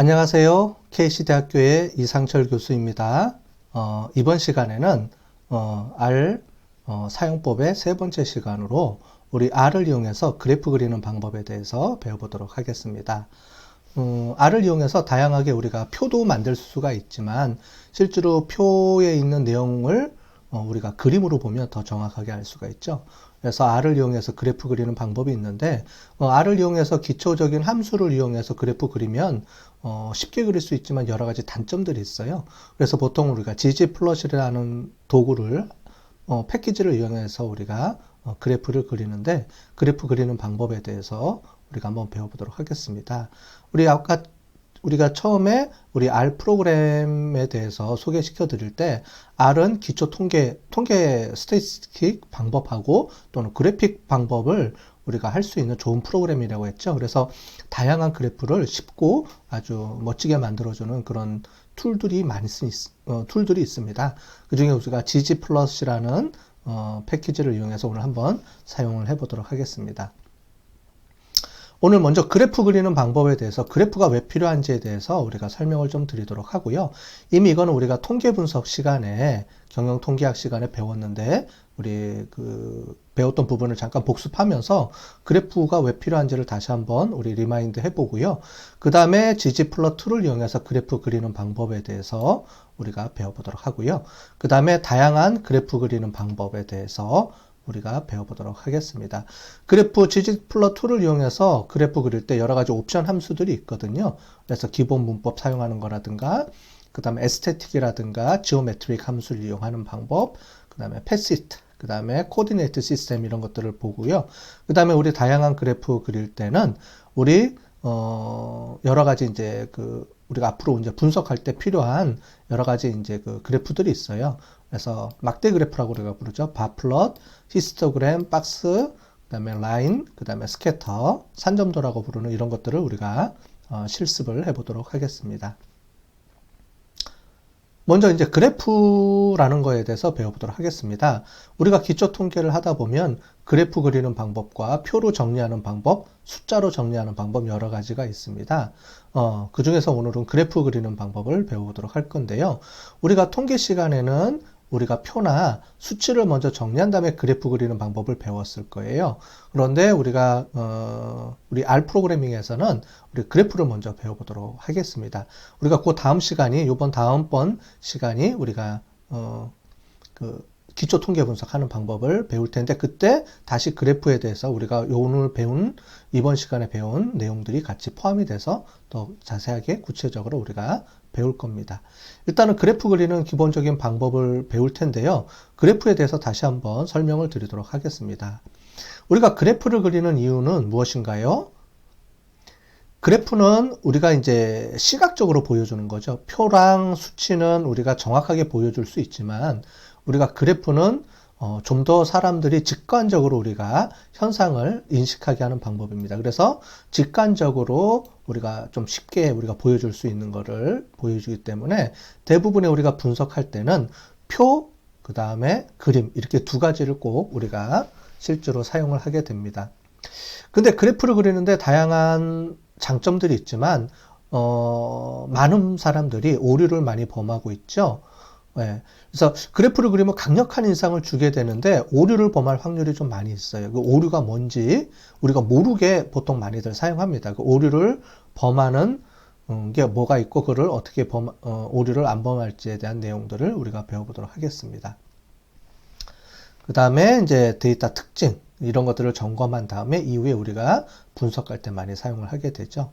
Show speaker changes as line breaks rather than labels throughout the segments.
안녕하세요. KC대학교의 이상철 교수입니다. 어, 이번 시간에는 어, R 어, 사용법의 세 번째 시간으로 우리 R을 이용해서 그래프 그리는 방법에 대해서 배워보도록 하겠습니다. 음, R을 이용해서 다양하게 우리가 표도 만들 수가 있지만 실제로 표에 있는 내용을 어, 우리가 그림으로 보면 더 정확하게 알 수가 있죠. 그래서 R을 이용해서 그래프 그리는 방법이 있는데 어, R을 이용해서 기초적인 함수를 이용해서 그래프 그리면 어, 쉽게 그릴 수 있지만 여러 가지 단점들이 있어요. 그래서 보통 우리가 gg플롯이라는 도구를 어, 패키지를 이용해서 우리가 어, 그래프를 그리는데 그래프 그리는 방법에 대해서 우리가 한번 배워보도록 하겠습니다. 우리 아까 우리가 처음에 우리 R 프로그램에 대해서 소개시켜 드릴 때 R은 기초 통계, 통계 스테이스틱 방법하고 또는 그래픽 방법을 우리가 할 수 있는 좋은 프로그램이라고 했죠. 그래서 다양한 그래프를 쉽고 아주 멋지게 만들어주는 그런 툴들이 많이 쓰, 어, 툴들이 있습니다. 그 중에 우리가 GG 플러스라는 어, 패키지를 이용해서 오늘 한번 사용을 해보도록 하겠습니다. 오늘 먼저 그래프 그리는 방법에 대해서 그래프가 왜 필요한지에 대해서 우리가 설명을 좀 드리도록 하고요. 이미 이거는 우리가 통계 분석 시간에 경영 통계학 시간에 배웠는데 우리 그 배웠던 부분을 잠깐 복습하면서 그래프가 왜 필요한지를 다시 한번 우리 리마인드 해보고요. 그 다음에 ggplot2를 이용해서 그래프 그리는 방법에 대해서 우리가 배워보도록 하고요. 그 다음에 다양한 그래프 그리는 방법에 대해서 우리가 배워보도록 하겠습니다. 그래프 ggplot2를 이용해서 그래프 그릴 때 여러 가지 옵션 함수들이 있거든요. 그래서 기본 문법 사용하는 거라든가 그 다음에 에스테틱이라든가 지오메트릭 함수를 이용하는 방법 그 다음에 패시트 그 다음에 코디네이트 시스템 이런 것들을 보고요. 그 다음에 우리 다양한 그래프 그릴 때는 우리 어 여러 가지 이제 그 우리가 앞으로 이제 분석할 때 필요한 여러 가지 이제 그 그래프들이 있어요. 그래서 막대 그래프라고 우리가 부르죠. 바플럿, 히스토그램, 박스, 그 다음에 라인, 그 다음에 스캐터, 산점도라고 부르는 이런 것들을 우리가 어, 실습을 해보도록 하겠습니다. 먼저 이제 그래프라는 거에 대해서 배워보도록 하겠습니다. 우리가 기초 통계를 하다 보면 그래프 그리는 방법과 표로 정리하는 방법, 숫자로 정리하는 방법 여러 가지가 있습니다. 어, 그 중에서 오늘은 그래프 그리는 방법을 배워보도록 할 건데요. 우리가 통계 시간에는 우리가 표나 수치를 먼저 정리한 다음에 그래프 그리는 방법을 배웠을 거예요. 그런데 우리가 어, 우리 R 프로그래밍에서는 우리 그래프를 먼저 배워보도록 하겠습니다. 우리가 그 다음 시간이 이번 다음번 시간이 우리가 어, 그 기초 통계 분석하는 방법을 배울 텐데 그때 다시 그래프에 대해서 우리가 오늘 배운 이번 시간에 배운 내용들이 같이 포함이 돼서 더 자세하게 구체적으로 우리가 배울 겁니다. 일단은 그래프 그리는 기본적인 방법을 배울 텐데요. 그래프에 대해서 다시 한번 설명을 드리도록 하겠습니다. 우리가 그래프를 그리는 이유는 무엇인가요? 그래프는 우리가 이제 시각적으로 보여주는 거죠. 표랑 수치는 우리가 정확하게 보여줄 수 있지만 우리가 그래프는 어, 좀 더 사람들이 직관적으로 우리가 현상을 인식하게 하는 방법입니다. 그래서 직관적으로 우리가 좀 쉽게 우리가 보여줄 수 있는 것을 보여주기 때문에 대부분의 우리가 분석할 때는 표, 그 다음에 그림 이렇게 두 가지를 꼭 우리가 실제로 사용을 하게 됩니다. 근데 그래프를 그리는데 다양한 장점들이 있지만 어, 많은 사람들이 오류를 많이 범하고 있죠. 네. 그래서 그래프를 그리면 강력한 인상을 주게 되는데 오류를 범할 확률이 좀 많이 있어요. 그 오류가 뭔지 우리가 모르게 보통 많이들 사용합니다. 그 오류를 범하는 음, 게 뭐가 있고 그를 어떻게 범, 어, 오류를 안 범할지에 대한 내용들을 우리가 배워보도록 하겠습니다. 그 다음에 이제 데이터 특징 이런 것들을 점검한 다음에 이후에 우리가 분석할 때 많이 사용을 하게 되죠.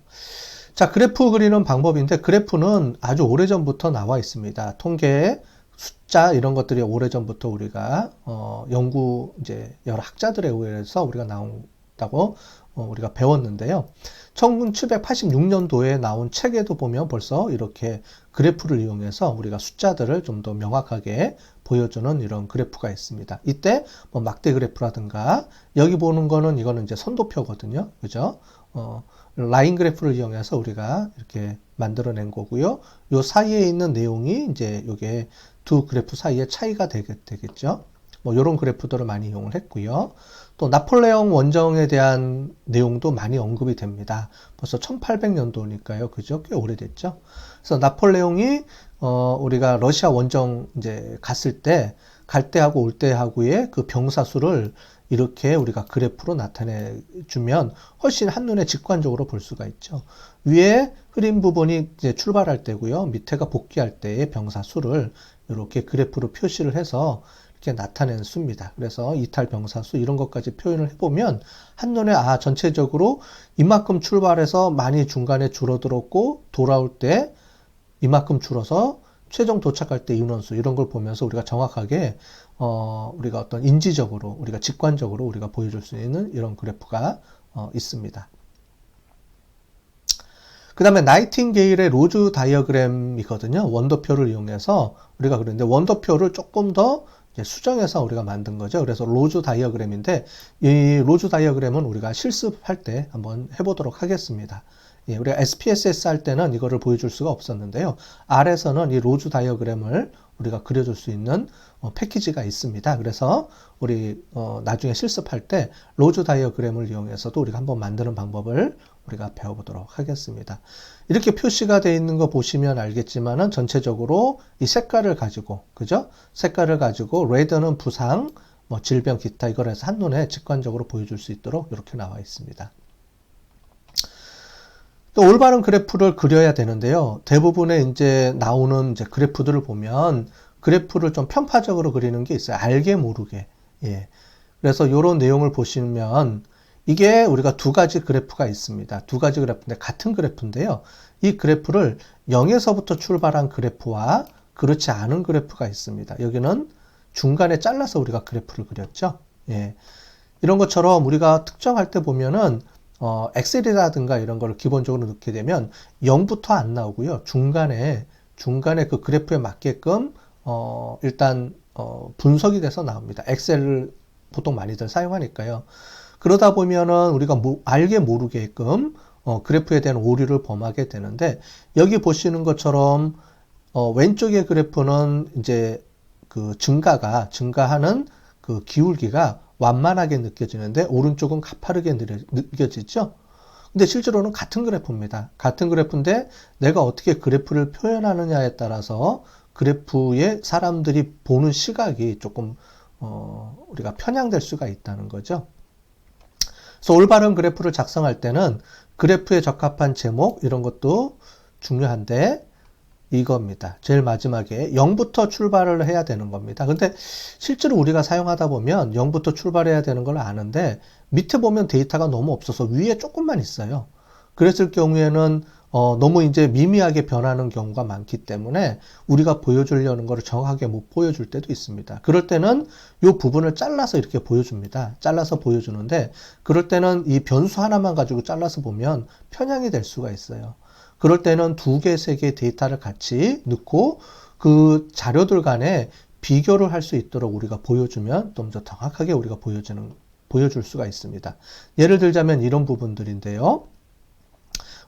자, 그래프 그리는 방법인데 그래프는 아주 오래전부터 나와 있습니다. 통계 숫자 이런 것들이 오래전부터 우리가 어, 연구 이제 여러 학자들에 의해서 우리가 나온다고 어, 우리가 배웠는데요. 1786년도에 나온 책에도 보면 벌써 이렇게 그래프를 이용해서 우리가 숫자들을 좀 더 명확하게 보여주는 이런 그래프가 있습니다. 이때 뭐 막대 그래프라든가 여기 보는 거는 이거는 이제 선도표거든요. 그죠? 어, 라인 그래프를 이용해서 우리가 이렇게 만들어낸 거고요. 요 사이에 있는 내용이 이제 요게 두 그래프 사이의 차이가 되겠, 되겠죠. 뭐 이런 그래프들을 많이 이용을 했고요. 또 나폴레옹 원정에 대한 내용도 많이 언급이 됩니다. 벌써 1800년도니까요. 그죠? 꽤 오래됐죠. 그래서 나폴레옹이 어 우리가 러시아 원정 이제 갔을 때 갈 때하고 올 때하고의 그 병사 수를 이렇게 우리가 그래프로 나타내 주면 훨씬 한눈에 직관적으로 볼 수가 있죠. 위에 흐린 부분이 이제 출발할 때고요. 밑에가 복귀할 때의 병사 수를 이렇게 그래프로 표시를 해서 이렇게 나타낸 수입니다. 그래서 이탈 병사 수 이런 것까지 표현을 해보면 한눈에 아 전체적으로 이만큼 출발해서 많이 중간에 줄어들었고 돌아올 때 이만큼 줄어서 최종 도착할 때 인원수 이런 걸 보면서 우리가 정확하게 어 우리가 어떤 인지적으로 우리가 직관적으로 우리가 보여줄 수 있는 이런 그래프가 어 있습니다. 그 다음에 나이팅게일의 로즈 다이어그램이거든요. 원더표를 이용해서 우리가 그랬는데 원더표를 조금 더 수정해서 우리가 만든 거죠. 그래서 로즈 다이어그램인데 이 로즈 다이어그램은 우리가 실습할 때 한번 해보도록 하겠습니다. 예, 우리가 SPSS 할 때는 이거를 보여줄 수가 없었는데요. R에서는 이 로즈 다이어그램을 우리가 그려줄 수 있는 어, 패키지가 있습니다. 그래서 우리 어, 나중에 실습할 때 로즈 다이어그램을 이용해서도 우리가 한번 만드는 방법을 우리가 배워보도록 하겠습니다. 이렇게 표시가 되어 있는 거 보시면 알겠지만은 전체적으로 이 색깔을 가지고 그죠? 색깔을 가지고 레드는 부상, 뭐 질병 기타 이걸 해서 한눈에 직관적으로 보여줄 수 있도록 이렇게 나와 있습니다. 또 올바른 그래프를 그려야 되는데요. 대부분의 이제 나오는 이제 그래프들을 보면 그래프를 좀 편파적으로 그리는 게 있어요. 알게 모르게. 예. 그래서 이런 내용을 보시면 이게 우리가 두 가지 그래프가 있습니다. 두 가지 그래프인데 같은 그래프인데요. 이 그래프를 0에서부터 출발한 그래프와 그렇지 않은 그래프가 있습니다. 여기는 중간에 잘라서 우리가 그래프를 그렸죠. 예. 이런 것처럼 우리가 특정할 때 보면은 어, 엑셀이라든가 이런 거를 기본적으로 넣게 되면 0부터 안 나오고요. 중간에, 중간에 그 그래프에 맞게끔, 어, 일단, 어, 분석이 돼서 나옵니다. 엑셀을 보통 많이들 사용하니까요. 그러다 보면은 우리가 뭐, 알게 모르게끔, 어, 그래프에 대한 오류를 범하게 되는데, 여기 보시는 것처럼, 어, 왼쪽의 그래프는 이제 그 증가가, 증가하는 그 기울기가 완만하게 느껴지는데 오른쪽은 가파르게 느껴지죠. 근데 실제로는 같은 그래프입니다. 같은 그래프인데 내가 어떻게 그래프를 표현하느냐에 따라서 그래프에 사람들이 보는 시각이 조금 어, 우리가 편향될 수가 있다는 거죠. 그래서 올바른 그래프를 작성할 때는 그래프에 적합한 제목 이런 것도 중요한데 이겁니다. 제일 마지막에 0부터 출발을 해야 되는 겁니다. 근데 실제로 우리가 사용하다 보면 0부터 출발해야 되는 걸 아는데 밑에 보면 데이터가 너무 없어서 위에 조금만 있어요. 그랬을 경우에는 어, 너무 이제 미미하게 변하는 경우가 많기 때문에 우리가 보여주려는 것을 정확하게 못 보여줄 때도 있습니다. 그럴 때는 이 부분을 잘라서 이렇게 보여줍니다. 잘라서 보여주는데 그럴 때는 이 변수 하나만 가지고 잘라서 보면 편향이 될 수가 있어요. 그럴 때는 두 개, 세개 데이터를 같이 넣고 그 자료들 간에 비교를 할 수 있도록 우리가 보여주면 좀 더 정확하게 우리가 보여주는, 보여줄 수가 있습니다. 예를 들자면 이런 부분들인데요.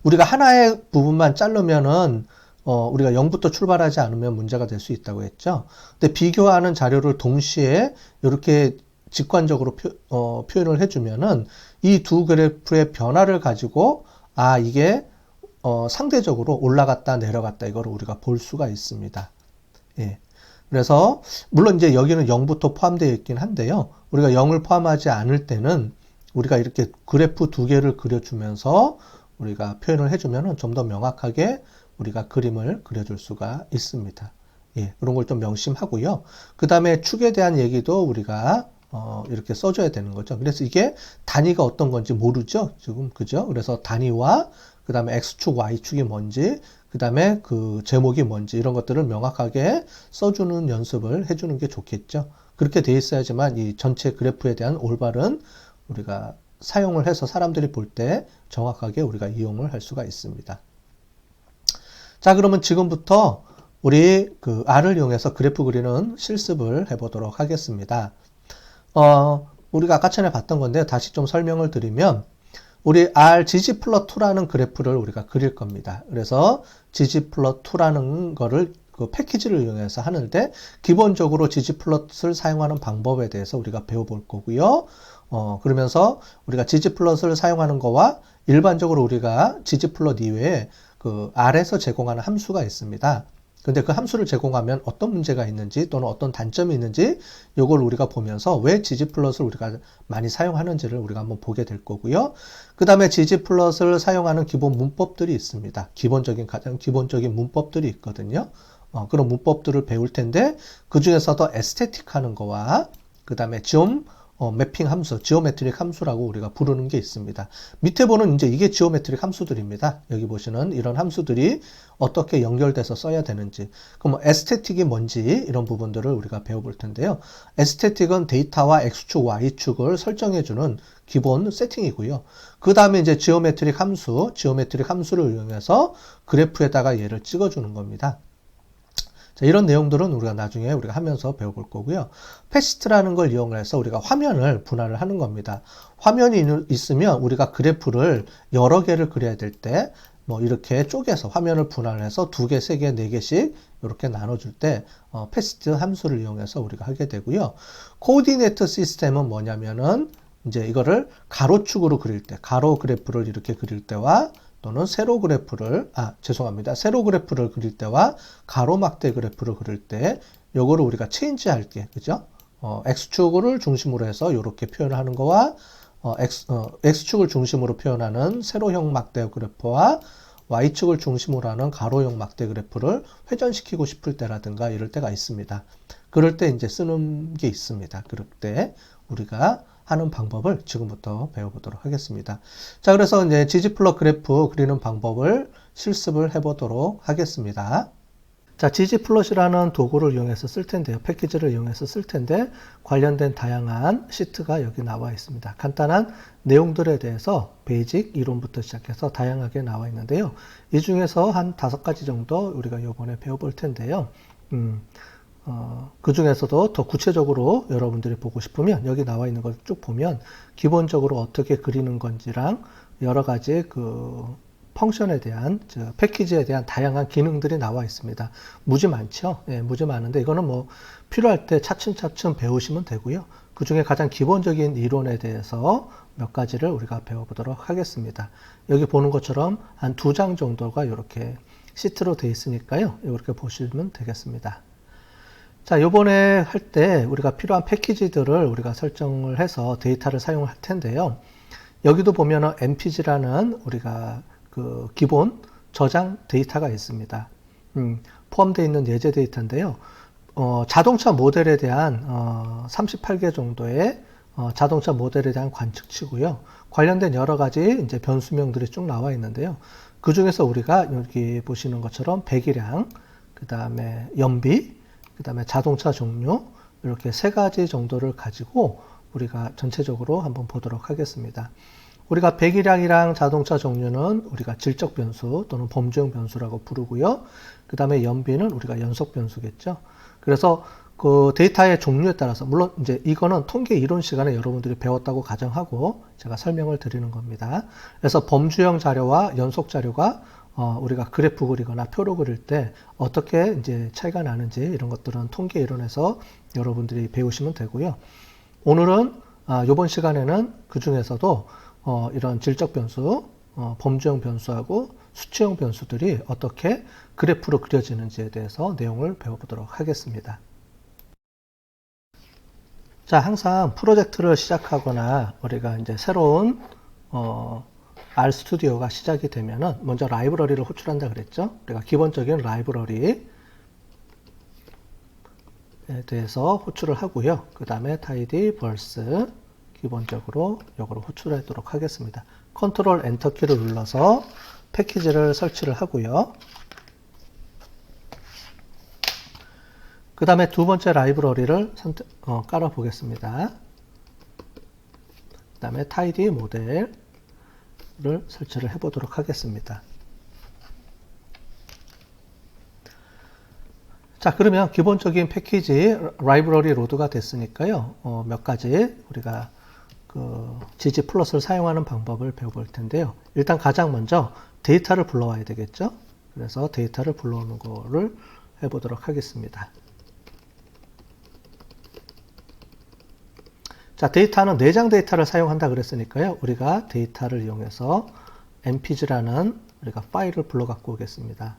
우리가 하나의 부분만 자르면은 어, 우리가 0부터 출발하지 않으면 문제가 될 수 있다고 했죠. 근데 비교하는 자료를 동시에 이렇게 직관적으로 표, 어, 표현을 해주면은 이 두 그래프의 변화를 가지고 아, 이게 어, 상대적으로 올라갔다 내려갔다 이거를 우리가 볼 수가 있습니다. 예. 그래서 물론 이제 여기는 0부터 포함되어 있긴 한데요. 우리가 0을 포함하지 않을 때는 우리가 이렇게 그래프 두 개를 그려주면서 우리가 표현을 해주면 좀 더 명확하게 우리가 그림을 그려줄 수가 있습니다. 예, 그런 걸 좀 명심하고요. 그 다음에 축에 대한 얘기도 우리가 어, 이렇게 써줘야 되는 거죠. 그래서 이게 단위가 어떤 건지 모르죠. 지금 그죠? 그래서 단위와 그 다음에 X축, Y축이 뭔지, 그 다음에 그 제목이 뭔지 이런 것들을 명확하게 써주는 연습을 해주는 게 좋겠죠. 그렇게 돼 있어야지만 이 전체 그래프에 대한 올바른 우리가 사용을 해서 사람들이 볼 때 정확하게 우리가 이용을 할 수가 있습니다. 자, 그러면 지금부터 우리 그 R을 이용해서 그래프 그리는 실습을 해보도록 하겠습니다. 어, 우리가 아까 전에 봤던 건데 다시 좀 설명을 드리면 우리 R GG 플러 2라는 그래프를 우리가 그릴 겁니다. 그래서 GG 플러 2라는 거를 그 패키지를 이용해서 하는데 기본적으로 gg플롯을 사용하는 방법에 대해서 우리가 배워볼 거고요. 어, 그러면서 우리가 gg플롯을 사용하는 거와 일반적으로 우리가 gg플롯 이외에 그 R에서 제공하는 함수가 있습니다. 근데 그 함수를 제공하면 어떤 문제가 있는지 또는 어떤 단점이 있는지 이걸 우리가 보면서 왜 gg플롯을 우리가 많이 사용하는지를 우리가 한번 보게 될 거고요. 그 다음에 gg플롯을 사용하는 기본 문법들이 있습니다. 기본적인 가장 기본적인 문법들이 있거든요. 어, 그런 문법들을 배울 텐데 그 중에서도 에스테틱 하는 거와 그 다음에 좀 어, 매핑 함수, 지오메트릭 함수라고 우리가 부르는 게 있습니다. 밑에 보는 이제 이게 지오메트릭 함수들입니다. 여기 보시는 이런 함수들이 어떻게 연결돼서 써야 되는지. 그럼 뭐 에스테틱이 뭔지 이런 부분들을 우리가 배워볼 텐데요. 에스테틱은 데이터와 X축, Y축을 설정해주는 기본 세팅이고요. 그 다음에 이제 지오메트릭 함수, 지오메트릭 함수를 이용해서 그래프에다가 얘를 찍어주는 겁니다. 자, 이런 내용들은 우리가 나중에 우리가 하면서 배워볼 거고요. 패시트라는 걸 이용해서 우리가 화면을 분할을 하는 겁니다. 화면이 있으면 우리가 그래프를 여러 개를 그려야 될 때 뭐 이렇게 쪼개서 화면을 분할해서 두 개, 세 개, 네 개씩 이렇게 나눠줄 때 어, 패시트 함수를 이용해서 우리가 하게 되고요. 코디네이터 시스템은 뭐냐면은 이제 이거를 가로축으로 그릴 때, 가로 그래프를 이렇게 그릴 때와 또는 세로 그래프를 아 죄송합니다 세로 그래프를 그릴 때와 가로막대 그래프를 그릴 때 요거를 우리가 체인지 할게 그죠 어, x축을 중심으로 해서 이렇게 표현하는 거와 어, x, 어, x축을 중심으로 표현하는 세로형 막대 그래프와 y축을 중심으로 하는 가로형 막대 그래프를 회전시키고 싶을 때라든가 이럴 때가 있습니다. 그럴 때 이제 쓰는 게 있습니다. 그럴 때 우리가 하는 방법을 지금부터 배워보도록 하겠습니다. 자, 그래서 이제 지지플러 그래프 그리는 방법을 실습을 해보도록 하겠습니다. 자, 지지플롯이라는 도구를 이용해서 쓸 텐데요. 패키지를 이용해서 쓸 텐데 관련된 다양한 시트가 여기 나와 있습니다. 간단한 내용들에 대해서 베이직 이론부터 시작해서 다양하게 나와 있는데요. 이 중에서 한 다섯 가지 정도 우리가 이번에 배워볼 텐데요. 음, 어, 그 중에서도 더 구체적으로 여러분들이 보고 싶으면 여기 나와 있는 걸 쭉 보면 기본적으로 어떻게 그리는 건지랑 여러 가지 그 펑션에 대한 패키지에 대한 다양한 기능들이 나와 있습니다. 무지 많죠? 예, 무지 많은데 이거는 뭐 필요할 때 차츰차츰 배우시면 되고요. 그 중에 가장 기본적인 이론에 대해서 몇 가지를 우리가 배워보도록 하겠습니다. 여기 보는 것처럼 한 두 장 정도가 이렇게 시트로 되어 있으니까요. 이렇게 보시면 되겠습니다. 자, 요번에 할 때 우리가 필요한 패키지들을 우리가 설정을 해서 데이터를 사용할 텐데요. 여기도 보면은 mpg라는 우리가 그 기본 저장 데이터가 있습니다. 음, 포함되어 있는 예제 데이터인데요. 어, 자동차 모델에 대한 어, 38개 정도의 어, 자동차 모델에 대한 관측치고요. 관련된 여러 가지 이제 변수명들이 쭉 나와 있는데요. 그 중에서 우리가 여기 보시는 것처럼 배기량, 그 다음에 연비, 그 다음에 자동차 종류 이렇게 세 가지 정도를 가지고 우리가 전체적으로 한번 보도록 하겠습니다. 우리가 배기량이랑 자동차 종류는 우리가 질적 변수 또는 범주형 변수라고 부르고요. 그 다음에 연비는 우리가 연속 변수겠죠. 그래서 그 데이터의 종류에 따라서 물론 이제 이거는 통계 이론 시간에 여러분들이 배웠다고 가정하고 제가 설명을 드리는 겁니다. 그래서 범주형 자료와 연속 자료가 어, 우리가 그래프 그리거나 표로 그릴 때 어떻게 이제 차이가 나는지 이런 것들은 통계 이론에서 여러분들이 배우시면 되고요. 오늘은 아, 이번 시간에는 그 중에서도 어, 이런 질적 변수, 어, 범주형 변수하고 수치형 변수들이 어떻게 그래프로 그려지는지에 대해서 내용을 배워보도록 하겠습니다. 자, 항상 프로젝트를 시작하거나 우리가 이제 새로운 어, R 스튜디오가 시작이 되면은 먼저 라이브러리를 호출한다 그랬죠. 우리가 기본적인 라이브러리 에 대해서 호출을 하고요. 그 다음에 tidy verse 기본적으로 이거를 호출하도록 하겠습니다. 컨트롤 엔터 키를 눌러서 패키지를 설치를 하고요. 그 다음에 두 번째 라이브러리를 선택, 어, 깔아 보겠습니다. 그 다음에 tidy 모델 를 설치를 해 보도록 하겠습니다. 자, 그러면 기본적인 패키지 라이브러리 로드가 됐으니까요. 어, 몇 가지 우리가 그 GG 플러스를 사용하는 방법을 배워볼 텐데요. 일단 가장 먼저 데이터를 불러와야 되겠죠. 그래서 데이터를 불러오는 거를 해보도록 하겠습니다. 자, 데이터는 내장 데이터를 사용한다 그랬으니까요. 우리가 데이터를 이용해서 mpg라는 우리가 파일을 불러 갖고 오겠습니다.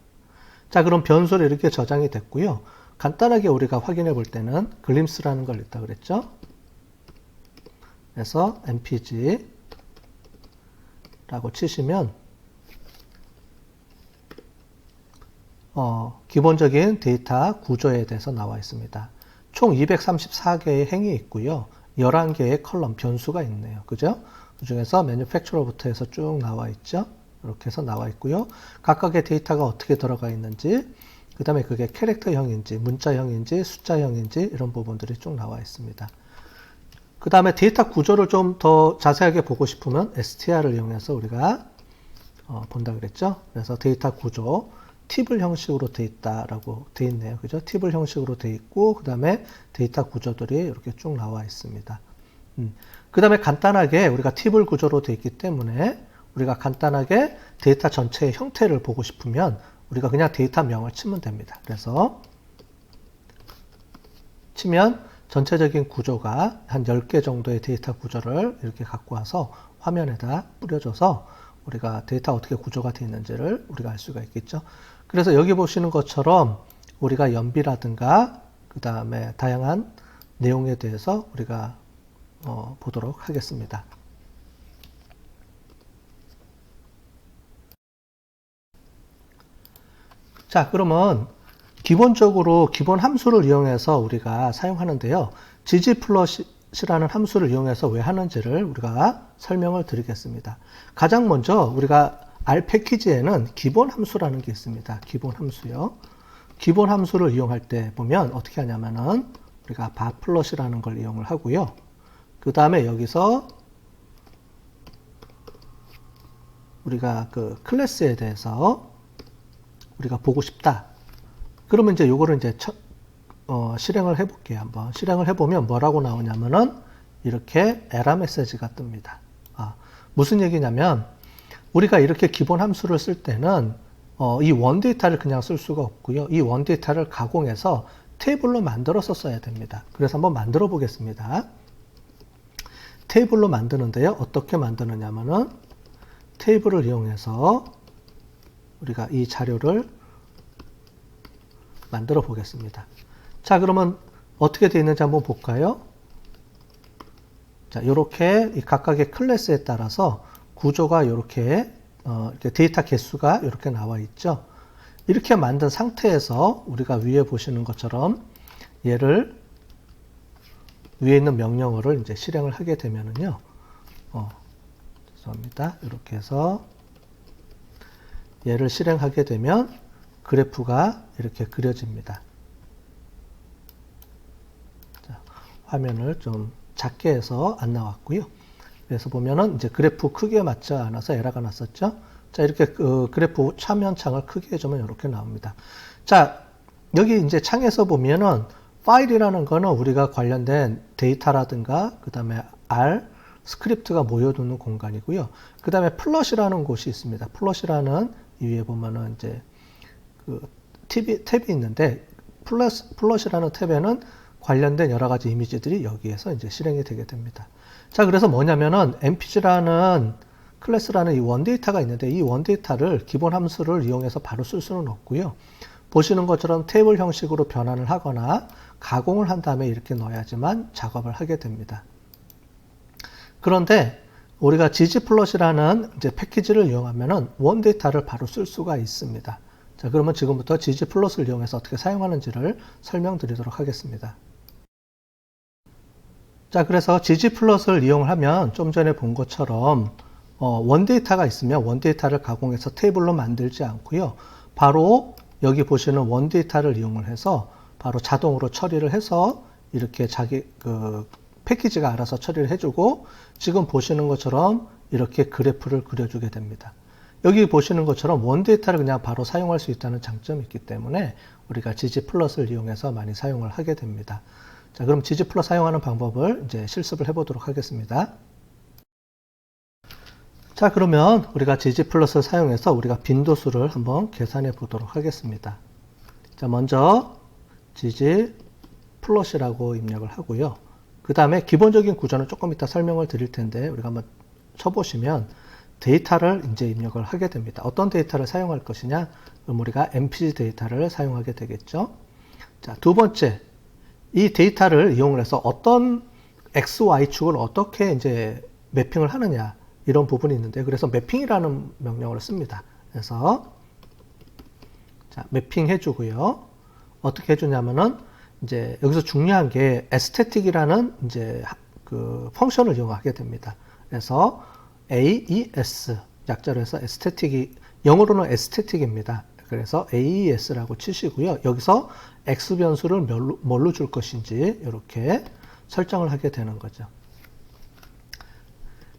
자, 그럼 변수로 이렇게 저장이 됐고요. 간단하게 우리가 확인해 볼 때는 글림스라는 걸 있다 그랬죠. 그래서 mpg 라고 치시면 어, 기본적인 데이터 구조에 대해서 나와 있습니다. 총 234개의 행이 있고요. 11개의 컬럼 변수가 있네요. 그죠? 그 중에서 매뉴팩처러부터 해서 쭉 나와 있죠. 이렇게 해서 나와 있고요. 각각의 데이터가 어떻게 들어가 있는지, 그 다음에 그게 캐릭터형인지, 문자형인지, 숫자형인지 이런 부분들이 쭉 나와 있습니다. 그 다음에 데이터 구조를 좀 더 자세하게 보고 싶으면 str을 이용해서 우리가 어, 본다 그랬죠. 그래서 데이터 구조, 팁을 형식으로 돼 있다라고 돼 있네요. 그죠? 팁을 형식으로 돼 있고, 그 다음에 데이터 구조들이 이렇게 쭉 나와 있습니다. 음. 그 다음에 간단하게 우리가 팁을 구조로 돼 있기 때문에 우리가 간단하게 데이터 전체의 형태를 보고 싶으면 우리가 그냥 데이터 명을 치면 됩니다. 그래서 치면 전체적인 구조가 한 10개 정도의 데이터 구조를 이렇게 갖고 와서 화면에다 뿌려줘서 우리가 데이터 어떻게 구조가 되어 있는지를 우리가 알 수가 있겠죠. 그래서 여기 보시는 것처럼 우리가 연비라든가 그 다음에 다양한 내용에 대해서 우리가 어, 보도록 하겠습니다. 자, 그러면 기본적으로 기본 함수를 이용해서 우리가 사용하는데요. gg플롯이라는 함수를 이용해서 왜 하는지를 우리가 설명을 드리겠습니다. 가장 먼저 우리가 R 패키지에는 기본 함수라는 게 있습니다. 기본 함수요. 기본 함수를 이용할 때 보면 어떻게 하냐면은 우리가 바플롯이라는 걸 이용을 하고요. 그 다음에 여기서 우리가 그 클래스에 대해서 우리가 보고 싶다. 그러면 이제 요거를 이제 첫, 어, 실행을 해볼게요. 한번 실행을 해보면 뭐라고 나오냐면은 이렇게 에러 메시지가 뜹니다. 아, 무슨 얘기냐면 우리가 이렇게 기본 함수를 쓸 때는 어, 이 원데이터를 그냥 쓸 수가 없고요. 이 원데이터를 가공해서 테이블로 만들어서 써야 됩니다. 그래서 한번 만들어 보겠습니다. 테이블로 만드는데요. 어떻게 만드느냐면은 테이블을 이용해서 우리가 이 자료를 만들어 보겠습니다. 자, 그러면 어떻게 되어 있는지 한번 볼까요? 자, 이렇게 각각의 클래스에 따라서 구조가 이렇게, 어, 데이터 개수가 이렇게 나와 있죠. 이렇게 만든 상태에서 우리가 위에 보시는 것처럼 얘를 위에 있는 명령어를 이제 실행을 하게 되면은요, 어, 죄송합니다. 이렇게 해서 얘를 실행하게 되면 그래프가 이렇게 그려집니다. 자, 화면을 좀 작게 해서 안 나왔고요. 그래서 보면은 이제 그래프 크기에 맞지 않아서 에러가 났었죠. 자, 이렇게 그 그래프 차면 창을 크게 해주면 이렇게 나옵니다. 자, 여기 이제 창에서 보면은 파일이라는 거는 우리가 관련된 데이터라든가 그 다음에 R 스크립트가 모여두는 공간이고요. 그 다음에 플롯이라는 곳이 있습니다. 플롯이라는 이 위에 보면은 이제 그 탭이, 탭이 있는데 플러스, 플롯이라는 탭에는 관련된 여러 가지 이미지들이 여기에서 이제 실행이 되게 됩니다. 자, 그래서 뭐냐면은 mpg라는 클래스라는 이 원데이터가 있는데 이 원데이터를 기본 함수를 이용해서 바로 쓸 수는 없고요. 보시는 것처럼 테이블 형식으로 변환을 하거나 가공을 한 다음에 이렇게 넣어야지만 작업을 하게 됩니다. 그런데 우리가 ggplot이라는 이제 패키지를 이용하면은 원데이터를 바로 쓸 수가 있습니다. 자, 그러면 지금부터 ggplot을 이용해서 어떻게 사용하는지를 설명드리도록 하겠습니다. 자, 그래서 ggplot을 이용하면 좀 전에 본 것처럼 어, 원데이터가 있으면 원데이터를 가공해서 테이블로 만들지 않고요. 바로 여기 보시는 원데이터를 이용을 해서 바로 자동으로 처리를 해서 이렇게 자기 그 패키지가 알아서 처리를 해주고 지금 보시는 것처럼 이렇게 그래프를 그려주게 됩니다. 여기 보시는 것처럼 원데이터를 그냥 바로 사용할 수 있다는 장점이 있기 때문에 우리가 GG 플러스를 이용해서 많이 사용을 하게 됩니다. 자, 그럼 플러스 사용하는 방법을 이제 실습을 해보도록 하겠습니다. 자, 그러면 우리가 GG 플러스를 사용해서 우리가 빈도수를 한번 계산해 보도록 하겠습니다. 자, 먼저 지지 플롯이라고 입력을 하고요. 그 다음에 기본적인 구조는 조금 이따 설명을 드릴 텐데 우리가 한번 쳐보시면 데이터를 이제 입력을 하게 됩니다. 어떤 데이터를 사용할 것이냐? 그럼 우리가 MPG 데이터를 사용하게 되겠죠. 자, 두 번째. 이 데이터를 이용을 해서 어떤 X, Y축을 어떻게 이제 매핑을 하느냐. 이런 부분이 있는데, 그래서 매핑이라는 명령어를 씁니다. 그래서, 자, 매핑 해주고요. 어떻게 해주냐면은, 이제 여기서 중요한 게 에스테틱이라는 이제 그 펑션을 이용하게 됩니다. 그래서 AES 약자로 해서 에스테틱이 영어로는 에스테틱입니다. 그래서 AES라고 치시고요. 여기서 X 변수를 뭘로, 뭘로 줄 것인지 이렇게 설정을 하게 되는 거죠.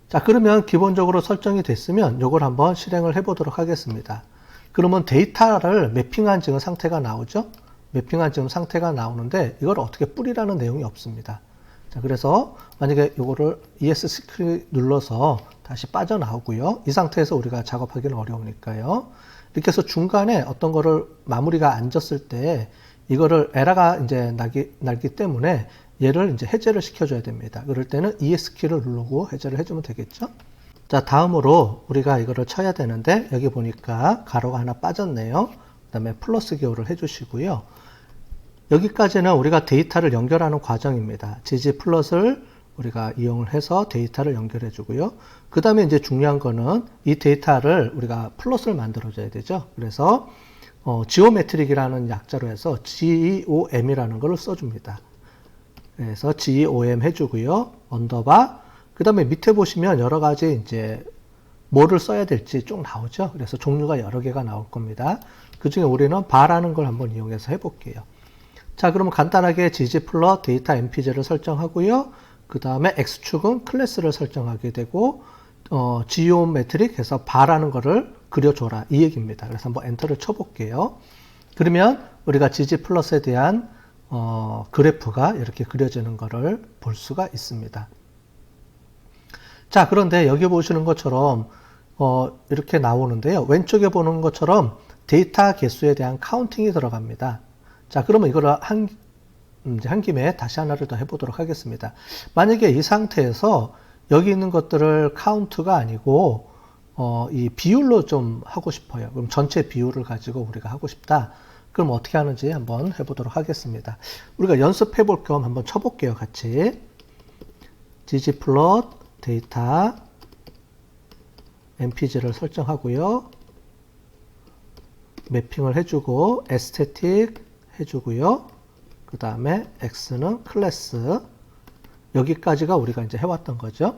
자, 그러면 기본적으로 설정이 됐으면 이걸 한번 실행을 해 보도록 하겠습니다. 그러면 데이터를 매핑한 지금 상태가 나오죠? 매핑한 지금 상태가 나오는데 이걸 어떻게 뿌리라는 내용이 없습니다. 자, 그래서 만약에 이거를 ESC 눌러서 다시 빠져나오고요. 이 상태에서 우리가 작업하기는 어려우니까요. 이렇게 해서 중간에 어떤 거를 마무리가 안 졌을 때 이거를 에러가 이제 나기, 날기 때문에 얘를 이제 해제를 시켜줘야 됩니다. 그럴 때는 ES 키를 누르고 해제를 해주면 되겠죠. 자, 다음으로 우리가 이거를 쳐야 되는데 여기 보니까 가로가 하나 빠졌네요. 그 다음에 플러스 기호를 해주시고요. 여기까지는 우리가 데이터를 연결하는 과정입니다. 지지 플러스를 우리가 이용을 해서 데이터를 연결해 주고요. 그 다음에 이제 중요한 거는 이 데이터를 우리가 플러스를 만들어 줘야 되죠. 그래서 어, 지오메트릭이라는 약자로 해서 GEOM이라는 걸 써줍니다. 그래서 GEOM 해주고요. 언더바. 그 다음에 밑에 보시면 여러 가지 이제 뭐를 써야 될지 쭉 나오죠. 그래서 종류가 여러 개가 나올 겁니다. 그 중에 우리는 바라는 걸 한번 이용해서 해볼게요. 자, 그러면 간단하게 gg 플러 데이터 mpg를 설정하고요. 그 다음에 x축은 클래스를 설정하게 되고 어, geometric 해서 바라는 거를 그려줘라 이 얘기입니다. 그래서 한번 엔터를 쳐볼게요. 그러면 우리가 gg 플러스에 대한 어, 그래프가 이렇게 그려지는 것을 볼 수가 있습니다. 자, 그런데 여기 보시는 것처럼 어, 이렇게 나오는데요. 왼쪽에 보는 것처럼 데이터 개수에 대한 카운팅이 들어갑니다. 자, 그러면 이거를 한, 음, 한 김에 다시 하나를 더 해보도록 하겠습니다. 만약에 이 상태에서 여기 있는 것들을 카운트가 아니고, 어, 이 비율로 좀 하고 싶어요. 그럼 전체 비율을 가지고 우리가 하고 싶다. 그럼 어떻게 하는지 한번 해보도록 하겠습니다. 우리가 연습해 볼 겸 한번 쳐볼게요. 같이. ggplot 데이터 mpg를 설정하고요. 매핑을 해주고 aesthetic 해주고요. 그 다음에 x는 클래스 여기까지가 우리가 이제 해왔던 거죠.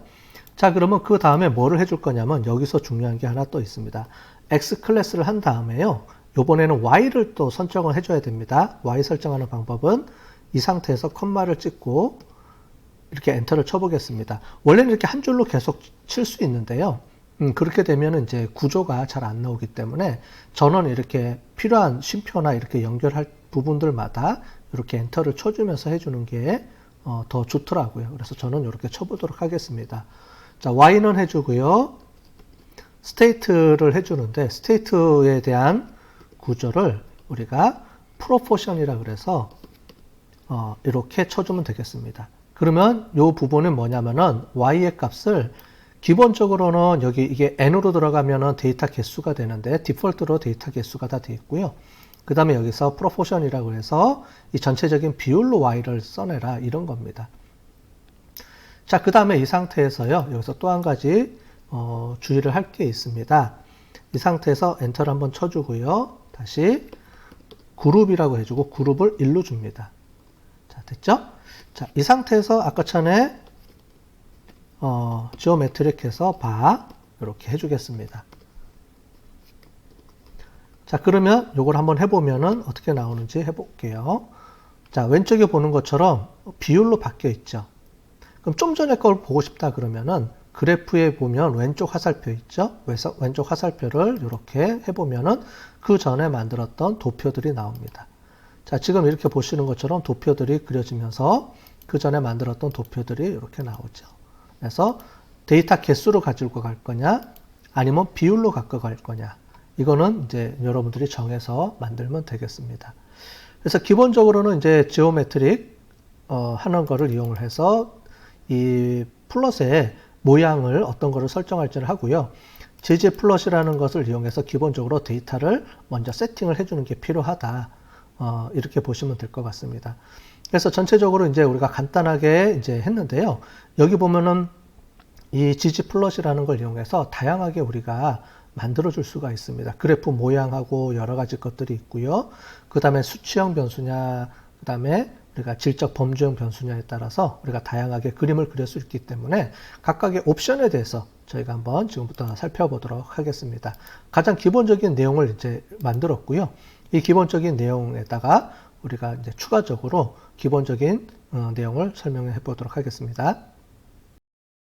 자 그러면 그 다음에 뭐를 해줄 거냐면 여기서 중요한 게 하나 또 있습니다. x 클래스를 한 다음에요. 요번에는 y를 또 선정을 해줘야 됩니다. y 설정하는 방법은 이 상태에서 컴마를 찍고 이렇게 엔터를 쳐보겠습니다. 원래는 이렇게 한 줄로 계속 칠 수 있는데요. 음, 그렇게 되면 이제 구조가 잘 안 나오기 때문에 저는 이렇게 필요한 쉼표나 이렇게 연결할 부분들마다 이렇게 엔터를 쳐주면서 해주는 게 어, 더 좋더라고요. 그래서 저는 이렇게 쳐보도록 하겠습니다. 자, Y는 해주고요. 스테이트를 해주는데, 스테이트에 대한 구조를 우리가 프로포션이라 그래서 어, 이렇게 쳐주면 되겠습니다. 그러면 이 부분은 뭐냐면은 Y의 값을 기본적으로는 여기 이게 n으로 들어가면은 데이터 개수가 되는데 디폴트로 데이터 개수가 다 되어 있고요. 그 다음에 여기서 프로포션이라고 해서 이 전체적인 비율로 y를 써내라 이런 겁니다. 자, 그 다음에 이 상태에서요. 여기서 또 한 가지 어, 주의를 할 게 있습니다. 이 상태에서 엔터를 한번 쳐주고요. 다시 그룹이라고 해주고 그룹을 1로 줍니다. 자, 됐죠? 자, 이 상태에서 아까 전에 어, 지오메트릭 해서 바 이렇게 해주겠습니다. 자, 그러면 이걸 한번 해보면은 어떻게 나오는지 해볼게요. 자, 왼쪽에 보는 것처럼 비율로 바뀌어 있죠. 그럼 좀 전에 걸 보고 싶다 그러면은 그래프에 보면 왼쪽 화살표 있죠? 왼쪽 화살표를 이렇게 해보면은 그 전에 만들었던 도표들이 나옵니다. 자, 지금 이렇게 보시는 것처럼 도표들이 그려지면서 그 전에 만들었던 도표들이 이렇게 나오죠. 그래서 데이터 개수로 가지고 갈 거냐, 아니면 비율로 갖고 갈 거냐. 이거는 이제 여러분들이 정해서 만들면 되겠습니다. 그래서 기본적으로는 이제 지오메트릭 어, 하는 거를 이용을 해서 이 플롯의 모양을 어떤 거를 설정할지를 하고요. 제재 플롯이라는 것을 이용해서 기본적으로 데이터를 먼저 세팅을 해주는 게 필요하다. 어, 이렇게 보시면 될 것 같습니다. 그래서 전체적으로 이제 우리가 간단하게 이제 했는데요. 여기 보면은 이 지지 플롯이라는 걸 이용해서 다양하게 우리가 만들어 줄 수가 있습니다. 그래프 모양하고 여러 가지 것들이 있고요. 그 다음에 수치형 변수냐, 그 다음에 우리가 질적 범주형 변수냐에 따라서 우리가 다양하게 그림을 그릴 수 있기 때문에 각각의 옵션에 대해서 저희가 한번 지금부터 살펴보도록 하겠습니다. 가장 기본적인 내용을 이제 만들었고요. 이 기본적인 내용에다가 우리가 이제 추가적으로 기본적인 어, 내용을 설명해 보도록 하겠습니다.